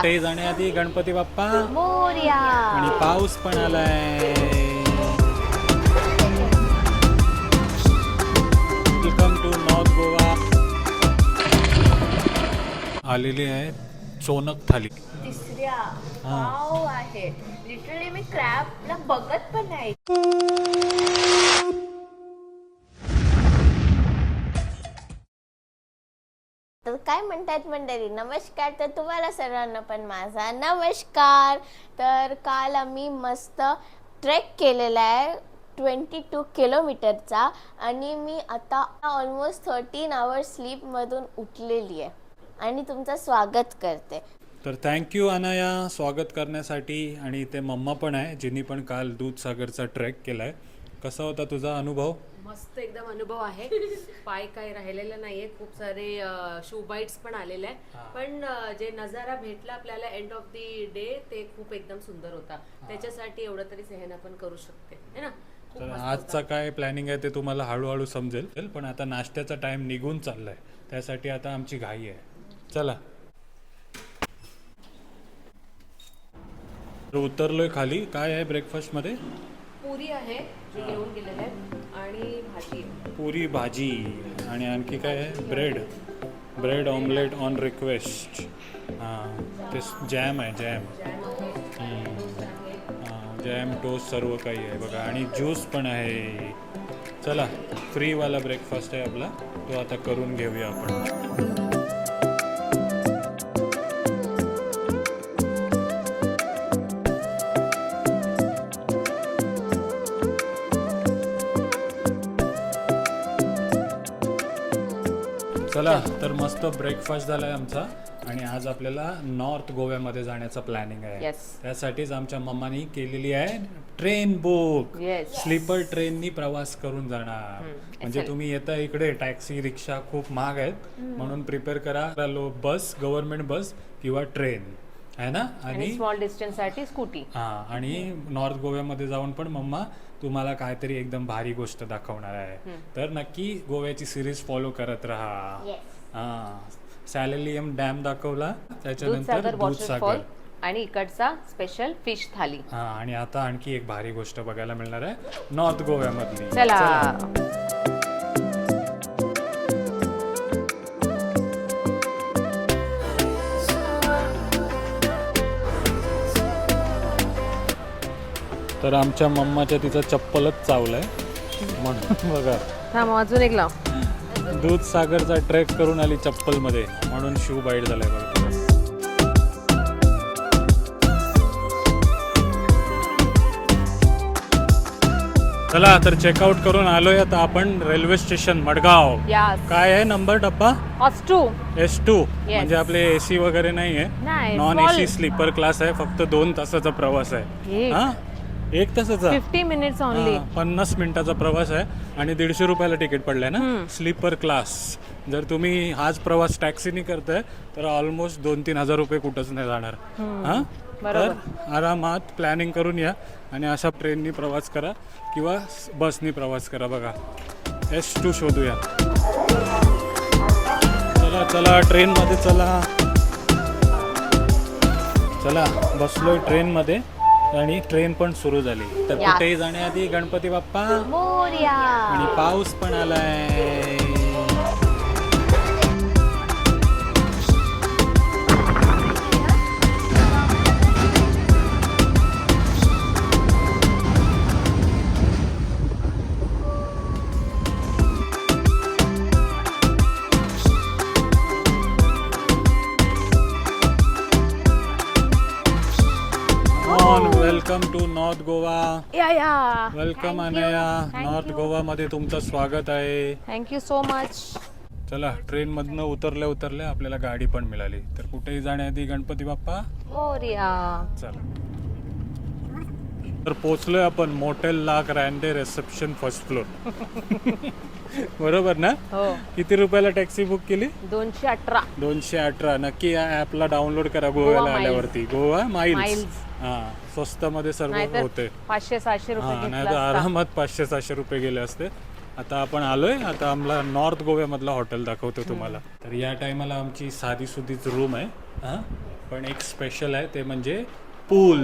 कुठेही जाण्याआधी गणपती बाप्पा. मोर्या. आणि पाऊस पण आलाय. वेलकम टू नॉर्थ गोवा आलेली आहे चोनक थाली. तिसऱ्या. हा. वाव आहे. लिटरली मी क्रॅबला बघत पण नाही. तर काय म्हणतात मंडळी? नमस्कार. तर तुम्हाला सर्वांना पण माझा नमस्कार. तर काल आम्ही मस्त ट्रेक केलेला आहे ट्वेंटी टू किलोमीटरचा आणि मी आता ऑलमोस्ट थर्टीन आवर्स स्लीपमधून उठलेली आहे. आणि तुमचं स्वागत करते. तर थँक्यू अनाया. स्वागत करण्यासाठी. आणि ते मम्मा पण आहे जिनी पण काल दूधसागरचा ट्रेक आहे कसा होता तुझा अनुभव? मस्त एकदम अनुभव आहे. पाय काही राहिलेले नाहीये खूप सारे शू बाईट्स पण आलेले आहे पण जे नजारा भेटला आपल्याला एंड ऑफ दी डे ते खूप एकदम सुंदर होता. त्याच्यासाठी एवढं तरी सेहन आपण करू शकते. है ना? तर आजचा काय प्लॅनिंग आहे ते तुम्हाला हळूहळू समजेल. पण आता नाश्त्याचा टाइम निघून चाललाय. त्यासाठी आता आमची घाई आहे. चला. तर उतरलोय खाली. काय आहे ब्रेकफास्टमध्ये? पुरी आहे जी घेऊन गेलेले आणि भाजी. आहे. पुरी भाजी आणि आणखी काय आहे? Bread. Bread omelette on request. हां ते जॅम आहे जॅम. हां जॅम टोस्ट सर्व काही आहे बघा. आणि ज्यूस पण आहे. चला फ्रीवाला ब्रेकफास्ट आहे आपला. तो आता करून घेऊया आपण. चला तर मस्त ब्रेकफास्ट झालाय आमचा. आणि आज आपल्याला नॉर्थ गोव्यामध्ये जाण्याचा प्लॅनिंग आहे. Yes. त्यासाठीच आमच्या मम्मानी केलेली आहे ट्रेन बुक Yes. स्लीपर ट्रेननी प्रवास करून जाणार. म्हणजे तुम्ही येता इकडे टॅक्सी रिक्षा खूप महाग आहेत. म्हणून प्रिपेअर करा लो बस गव्हर्नमेंट बस किंवा ट्रेन आहे ना? आणि आणि स्मॉल डिस्टन्ससाठी स्कूटी हा आणि नॉर्थ गोव्यामध्ये जाऊन पण मम्मा तुम्हाला काहीतरी एकदम भारी गोष्ट दाखवणार आहे. तर नक्की गोव्याची सिरीज फॉलो करत राहा. हा. सॅलेलियम डॅम दाखवला त्याच्यानंतर दूधसागर दूधसागर. वॉटरफॉल आणि इकडचा स्पेशल फिश थाली. हा आणि आता आणखी एक भारी गोष्ट बघायला मिळणार आहे. नॉर्थ गोव्यामधली. चला. तर आमच्या मम्माच्या तिचा चप्पलच चावलाय. म्हणून बघा. थांब अजून एक लाव. दूधसागरचा ट्रेक करून आली चप्पलमध्ये म्हणून शू बाईट झालाय बघा चला तर चेकआउट करून आलोय आता आपण रेल्वे स्टेशन मडगाव. यास काय आहे नंबर डब्बा? टू एस टू म्हणजे आपले एसी वगैरे नाही आहे नाही नॉन एसी स्लीपर क्लास आहे. फक्त दोन तासाचा प्रवास आहे. एक. हा? एक तासाचा. फिफ्टी मिनिट्स ओनली हा, पन्नास मिनिटाचा प्रवास आहे आणि दीडशे रुपयाला तिकीट पडलंय ना? स्लीपर क्लास जर तुम्ही हाच प्रवास टॅक्सीने करताय तर ऑलमोस्ट दोन तीन हजार रुपये कुठंच नाही जाणार. हा? तर आरामात प्लॅनिंग करून या आणि अशा ट्रेननी प्रवास करा किंवा बसनी प्रवास करा बघा. एस टू शोधूया. चला चला ट्रेनमध्ये चला. चला बसलोय ट्रेनमध्ये आणि ट्रेन पण सुरू झाली. तर. कुठेही जाण्याआधी गणपती बाप्पा मोर्या आणि पाऊस पण आलाय. On welcome to north Goa या या वेलकम अनया नॉर्थ गोवा मध्ये तुमचं स्वागत आहे. थँक्यू सो मच चला ट्रेन मधनं उतरल्या उतरल्या आपल्याला गाडी पण मिळाली. तर कुठेही जाण्याआधी गणपती बाप्पा? मोर्या चला. तर पोचलोय आपण मोटेल लाग रँडे रिसेप्शन फर्स्ट फ्लोर. बरोबर ना? हो. किती रुपयाला टॅक्सी बुक केली? दोनशे अठरा. दोनशे अठरा. नक्की या ऍपला डाउनलोड करा गोव्याला. आल्यावरती. Goa Miles Miles. हा स्वस्तामध्ये सर्व नाहीतर होते. पाचशे सहाशे रुपये हा नाही घेतला तर असता. आरामात पाचशे सहाशे रुपये गेले असते. आता आपण आलोय. आता आम्हाला नॉर्थ गोव्यामधला हॉटेल दाखवतो तुम्हाला. तर या टायमाला आमची साधी सुधीच रूम आहे. हा पण एक स्पेशल आहे. ते म्हणजे पूल.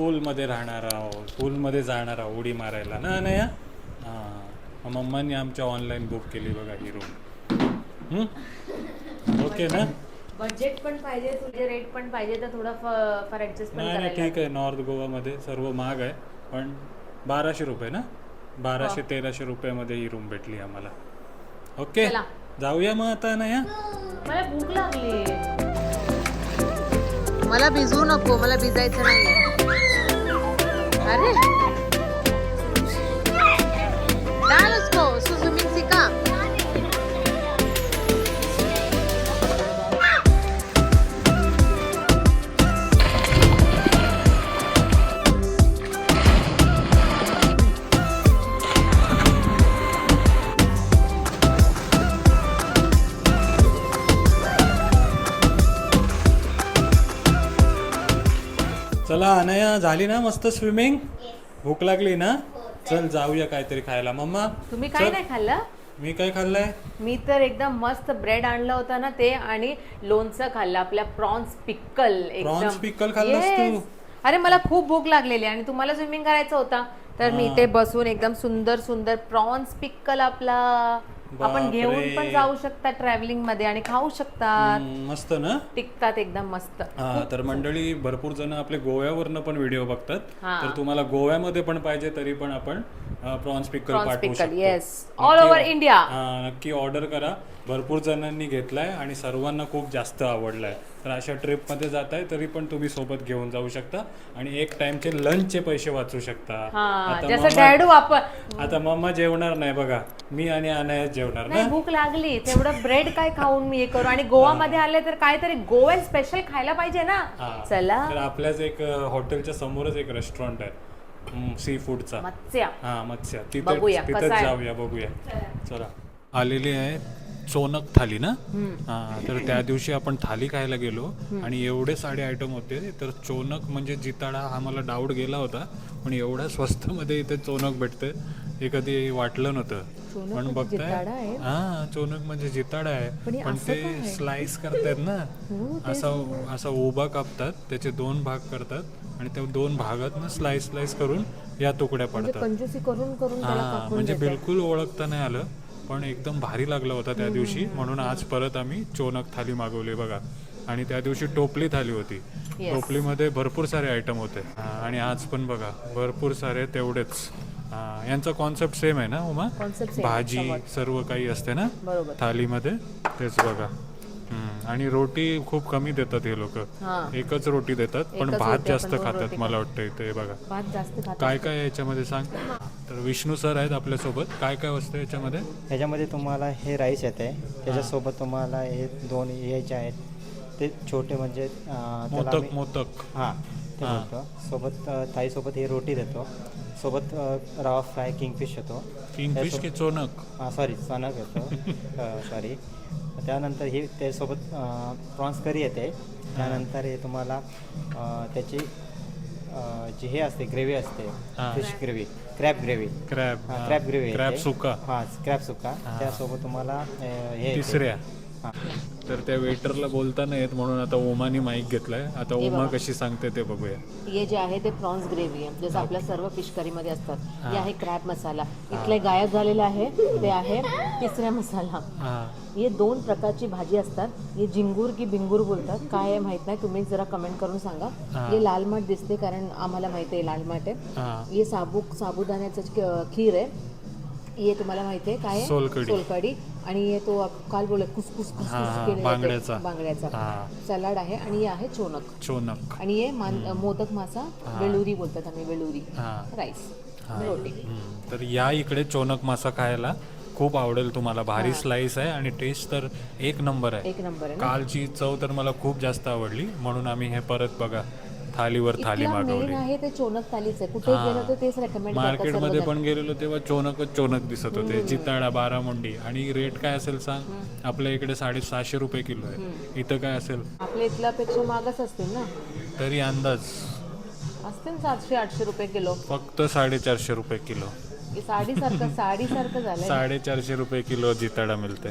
पूलमध्ये राहणार आहोत पूलमध्ये जाणार आहोत उडी मारायला. ना अनया? हां. मम्मानी आमच्या ऑनलाईन बुक केली बघा ही रूम ओके ना? बजेट पण पाहिजे तुझे रेट पण पाहिजे तर थोडं फ- फार ऍडजस्ट पण नाही नाही करायला ठीक आहे. नॉर्थ गोवामध्ये सर्व महाग आहे. पण बाराशे रुपये ना? बाराशे तेराशे रुपयामध्ये ही रूम भेटली आम्हाला. ओके चला. जाऊया मग आता ना या मला भूक लागली मला भिजवू नको मला भिजायचं नाही अरे चला अनया झाली ना मस्त स्विमिंग? भूक लागली ना? चल जाऊया काहीतरी खायला. मम्मा तुम्ही काय नाही खाल्लं? मी काय खाल्लंय? मी तर एकदम मस्त ब्रेड आणलं होतं ना ते आणि लोणचं खाल्लं आपल्या प्रॉन्स पिक्कल Prawns pickle खाल्लंस तू? अरे मला खूप भूक लागलेली आणि तुम्हाला स्विमिंग करायचं होता. तर मी इथे बसून एकदम सुंदर सुंदर प्रॉन्स पिक्कल आपला आपण घेऊन. पण जाऊ शकता ट्रॅव्हलिंगमध्ये आणि खाऊ शकतात. हम्म, मस्त ना? टिकतात एकदम मस्त. हा तर मंडळी भरपूर जण आपले गोव्यावरनं पण व्हिडिओ बघतात. तर तुम्हाला गोव्यामध्ये पण पाहिजे तरी पण आपण प्रॉन्स पिकल पाठवू शकतो. येस ऑल ओव्हर इंडिया नक्की ऑर्डर करा. भरपूर जणांनी घेतलाय आणि सर्वांना खूप जास्त आवडलाय. तर अशा ट्रिपमध्ये जाताय तरी पण तुम्ही सोबत घेऊन जाऊ शकता आणि एक टाइमचे लंचचे पैसे वाचू शकता. हा आता मम्मा- आता जेवणार नाही बघा. मी आणि अनायत जेवणार नाही भूक लागली. तेवढं ब्रेड काय खाऊन मी हे करू? आणि गोवामध्ये आले तर काहीतरी गोवन स्पेशल खायला पाहिजे ना. चला. तर आपल्याच एक हॉटेलच्या समोरच एक रेस्टॉरंट आहे. सी फूडचा मत्स्या. हा मत्स्य. तिथे आहे? जाऊया बघूया. चला. आलेली आहे चोनक थाली ना? हा तर त्या दिवशी आपण थाली खायला गेलो आणि एवढे साडे आयटम होते तर चोनक म्हणजे जिताडा हा मला डाऊट गेला होता पण एवढ्या स्वस्त मध्ये इथे चोनक भेटते हे कधी वाटलं नव्हतं. पण बघताय हा चोनक म्हणजे जिताडा आहे. पण ते स्लाइस करतायत ना असा असा उभा कापतात त्याचे दोन भाग करतात आणि त्या दोन भागात ना स्लाइस स्लाइस करून या तुकड्या पडतात. करून हा म्हणजे बिलकुल ओळखता नाही आलं. पण एकदम भारी लागला होता त्या दिवशी. म्हणून आज परत आम्ही चोनक थाली मागवली बघा. आणि त्या दिवशी टोपली थाली होती. टोपलीमध्ये भरपूर सारे आयटम होते. आणि आज पण बघा भरपूर सारे तेवढेच. यांचा कॉन्सेप्ट सेम आहे ना उमा? भाजी सर्व काही असते ना? थालीमध्ये तेच बघा. आणि रोटी खूप कमी देतात हे लोक. एकच रोटी देतात पण भात जास्त खातात मला वाटतं इथे बघा. भात जास्त खात काय काय याच्यामध्ये सांग? तर विष्णू सर आहेत आपल्यासोबत. काय काय असतं याच्यामध्ये? ह्याच्यामध्ये तुम्हाला हे राईस येते. त्याच्यासोबत तुम्हाला हे दोन यायचे आहेत. ते छोटे म्हणजे अं, त्याला मोदक आम्ही- मोदक. हां ते बोलतो सोबत अं, थाळीसोबत हे रोटी देतो. सोबत अं, रवा फ्राय किंगफिश येतो. किंगफिश की चोनक? सॉरी चणक येतो. सॉरी. त्यानंतर हे त्यासोबत प्रॉन्स करी येते. त्यानंतर हे तुम्हाला अं, त्याची जी हे असते ग्रेव्ही असते हां. Fish gravy crab gravy. Crab crab gravy crab सुका. हां क्रॅब सुका. त्यासोबत तुम्हाला अं, हे येते. तिसऱ्या तर त्या वेटरला बोलता नाही येत म्हणून आता ओमानी माईक घेतलाय. आता ओमा कशी सांगते ते बघूया. हे जे आहे ते प्रॉन्स ग्रेव्ही आहे. जसं आपल्या सर्व फिशमध्ये असतात. हे आहे क्रॅब मसाला इथले गायब झालेलं आहे. ते आहे तिसऱ्या मसाला हा. हे दोन प्रकारची भाजी असतात. हे जिंगूर की बिंगूर बोलतात. काय आहे माहीत नाही. तुम्ही जरा कमेंट करून सांगा. हे लाल माठ दिसते कारण आम्हाला माहिती आहे लाल माठ आहे. हा. हे साबुक साबुदाण्याचं क- खीर आहे. हे तुम्हाला माहिती आहे काय आहे? सोलकढी. सोलकढी. आणि तो आप- काल बोलत कुसकुस कुसकुस हा, हा, केलेलं ते बांगड्याचा. बांगड्याचा. हा. सलाड आहे आणि हे आहे चोनक. चोनक. आणि हे मान मोदक मासा वेलुरी बोलतात आम्ही वेलुरी. हा. राईस. रोटी. हम्म. तर या इकडे चोनक मासा खायला खूप आवडेल तुम्हाला. भारी स्लाइस आहे आणि टेस्ट तर एक नंबर आहे. एक नंबर आहे ना? कालची चव तर मला खूप जास्त आवडली. म्हणून आम्ही हे परत बघा. थालीवर थाली इथला मेन मागवली. आहे ते चोनक थालीच आहे. कुठे गेलं तर तेच रेकमेंड करतात मार्केटमध्ये सर्वजण. पण गेलेलो तेव्हा चोनकच चोनक दिसत होते. जिताडा बारामुंडी. आणि रेट काय असेल सांग? आपल्या इकडे साडेसहाशे रुपये किलो आहे. इथं काय असेल? आपल्या इथल्यापेक्षा मागच असतील ना? तरी अंदाज. असतील सातशे आठशे रुपये किलो. फक्त साडेचारशे रुपये किलो. हे साडीसारखं साडीसारखं झालंय साडेचारशे रुपये किलो जिताडा मिळते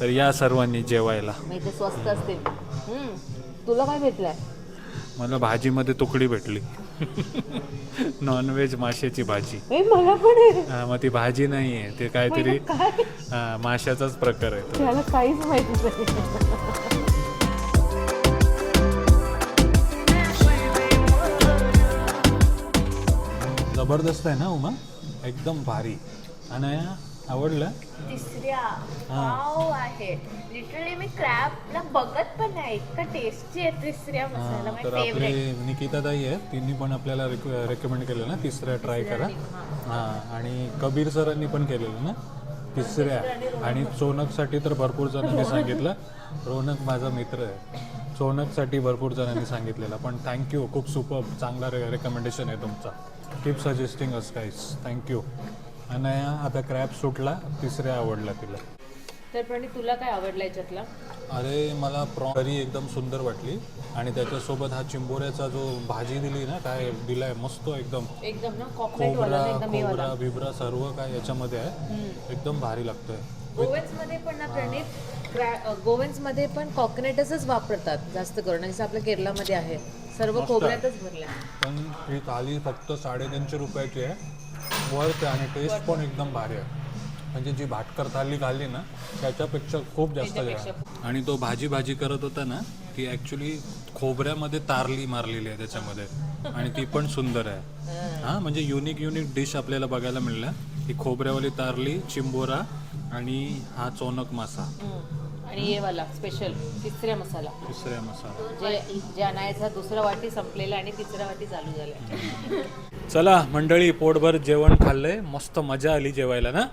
तर या सर्वांनी जेवायला. मग इथे स्वस्त असतील. हम्म. तुला काय भेटलंय? मला भाजीमध्ये तुकडी भेटली. नॉनव्हेज माशाची भाजी. ए मला पण आहे. हा, मग ती भाजी नाही आहे ते काहीतरी काय? हा, माशाचाच प्रकार आहे तो. त्याला काहीच माहिती नाही. जबरदस्त आहे ना उमा? एकदम भारी. आणि आवडलं? तिसऱ्या. वाव आहे. लिटरली मी क्रॅबला बघत पण नाही. इतका टेस्टी आहे तिसऱ्या मसाला हा, तर आपले निकिता ताई आहेत. तिन्ही पण आपल्याला रेकमेंड केलं ना? तिसऱ्या ट्राय करा. हा. आणि कबीर सरांनी पण केलेलं ना? तिसऱ्या. आणि चोनकसाठी तर भरपूर जणांनी सांगितलं. रोनक माझा मित्र आहे. चोनकसाठी भरपूर जणांनी सांगितलेलं. पण थँक्यू खूप सुपर चांगला रे रेकमेंडेशन आहे तुमचा. कीप सजेस्टिंग अस काहीच थँक्यू आणि आता क्रॅप सुटला तिसऱ्या आवडला तिला. तर पण तुला काय आवडलं याच्यातला? अरे मला प्रॉ करी एकदम सुंदर वाटली. आणि त्याच्यासोबत हा चिंबोऱ्याचा जो भाजी दिली ना काय दिलाय मस्त एकदम. एकदम ना कॉकनेट वाला खोबरा ना एकदम हे वाला. खोबरा बिबरा सर्व काय याच्यामध्ये आहे. एकदम भारी लागतोय. गोव्याच मध्ये पण ना प्रणित मध्ये पण कॉकनेटच वापरतात जास्त करून. जसं आपल्या केरलामध्ये आहे सर्व खोबऱ्यातच भरल्या. पण ही थाली फक्त साडेतीनशे रुपयाची आहे. वर्थ आहे आणि टेस्ट पण एकदम भारी आहे. म्हणजे जी भाटकर थाली खाल्ली ना त्याच्यापेक्षा खूप जास्त आहे. आणि तो भाजी भाजी करत होता ना ती ॲक्च्युली खोबऱ्यामध्ये तारली मारलेली आहे त्याच्यामध्ये. आणि ती पण सुंदर आहे. हा. म्हणजे युनिक युनिक डिश आपल्याला बघायला मिळल्या. ही खोबऱ्यावाली तारली चिंबोरा आणि हा चोनक मासा. आणि हे वाला स्पेशल तिसऱ्या मसाला. तिसऱ्या मसाला. जे जे आणायचा दुसरा वाटी संपलेला आणि तिसरा वाटी चालू झालाय चला मंडळी पोटभर जेवण खाल्लंय. मस्त मजा आली जेवायला ना?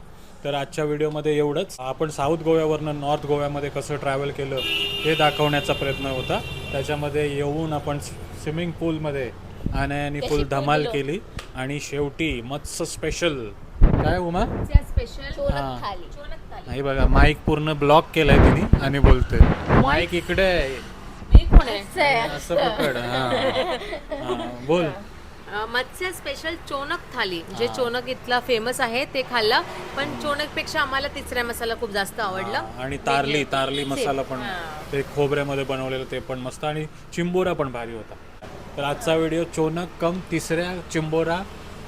तर आजच्या व्हिडिओमध्ये एवढंच. आपण साऊथ गोव्यावरनं नॉर्थ गोव्यामध्ये कसं ट्रॅव्हल केलं हे दाखवण्याचा प्रयत्न होता. त्याच्यामध्ये येऊन आपण स्विमिंग पूलमध्ये आणि फुल धमाल केली आणि शेवटी मत्स्य स्पेशल काय उमा? स्पेशल थाली. नाही बघा माईक पूर्ण ब्लॉक केलाय तिने आणि बोलते माईक इकडे आहे. मी कोण आहे? असं पकड हा. हा, बोल. अ, मत्स्य स्पेशल चोनक थाली जे चोनक इथला फेमस आहे ते खाल्लं. पण चोनकपेक्षा आम्हाला तिसऱ्या मसाला खूप जास्त आवडला. आणि तारली तारली मसाला पण ते खोबऱ्यामध्ये बनवलेलं ते पण मस्त. आणि चिंबोरा पण भारी होता. तर आजचा व्हिडिओ चोनक कम तिसऱ्या चिंबोरा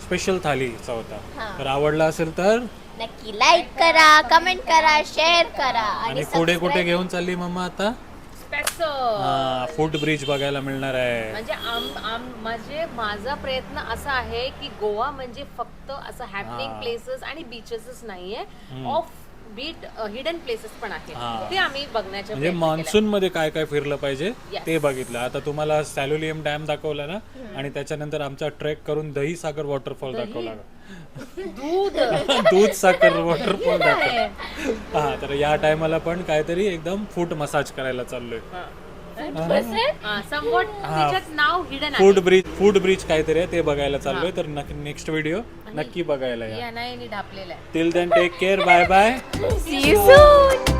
स्पेशल थालीचा होता. तर आवडला असेल तर नक्की लाईक करा कमेंट करा शेअर करा आणि पुढे कुठे घेऊन चालली मम्मा आता? स्पेशल फूड ब्रिज बघायला मिळणार आहे. म्हणजे आम आम म्हणजे माझा प्रयत्न असा आहे की गोवा म्हणजे फक्त असं हॅपनिंग प्लेसेस आणि बीचेसच नाहीये. ऑफ बीट हिडन प्लेसेस पण आहेत. ते आम्ही बघण्याच्या म्हणजे मान्सून मध्ये काय काय फिरलं पाहिजे. ते बघितलं. आता तुम्हाला सॅल्युलियम डॅम दाखवला ना आणि त्याच्यानंतर आमचा ट्रेक करून दही सागर वॉटरफॉल दाखवला. दूध. दूध साखर वॉटरफॉल दाखव हा तर या टायमाला पण काहीतरी एकदम फूट मसाज करायला चाललोय. फूड ब्रिज फूड ब्रिज काहीतरी आहे ते बघायला चाललोय. तर नेक्स्ट व्हिडिओ नक्की बघायला या. या नाही ढापलेला आहे till then take care bye bye See you soon.